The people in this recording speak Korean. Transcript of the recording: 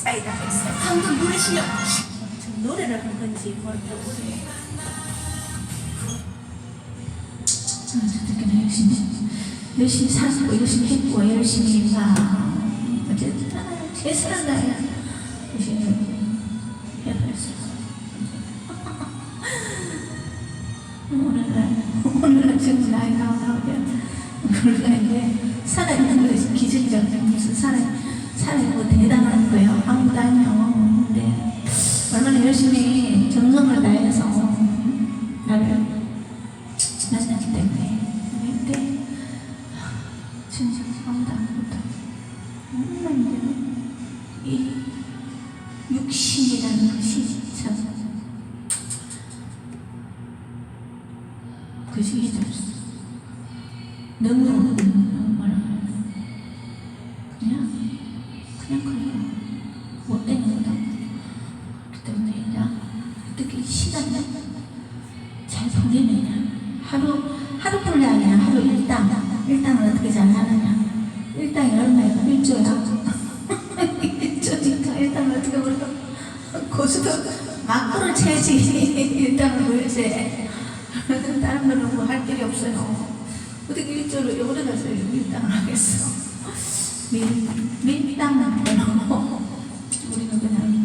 다했어요. 방금 노래 실력 지금 노래를 한 건지 뭘 모르겠어요. 어쨌든 열심히 열심히 살고 열심히 했고 열심히 막 어쨌든 최선을 다해 열심히 해봤어. 오늘날 오늘날 지금 나이가 나오면 이제 살아있는 것이 기적이라고 무슨 살아 살아있고 대단한 거예요. 아무도 아니요. 근데 얼마나 열심히 정성을 다해서 나를 만났기 때문에 근데 진짜 아무도 아무것도 정말 이제 이 육신이라는 것이 참그 시기 좀 너무 그냥 그래요 못 거다. 그렇기 때문에 그냥 어떻게 시간을 잘 보내느냐. 하루 하루뿐이 아니라 하루 일당 일당을 어떻게 잘 하느냐. 일당이 얼마야? 일조야 일조니까 일당을 어떻게 벌어? 고수도 막고를 채지. 일당을 벌지. 다른 거는 뭐 할 길이 없어요. 어떻게 일조를 오래 가서 일당을 하겠어 밀 밀당만 해놓고 우리는 그냥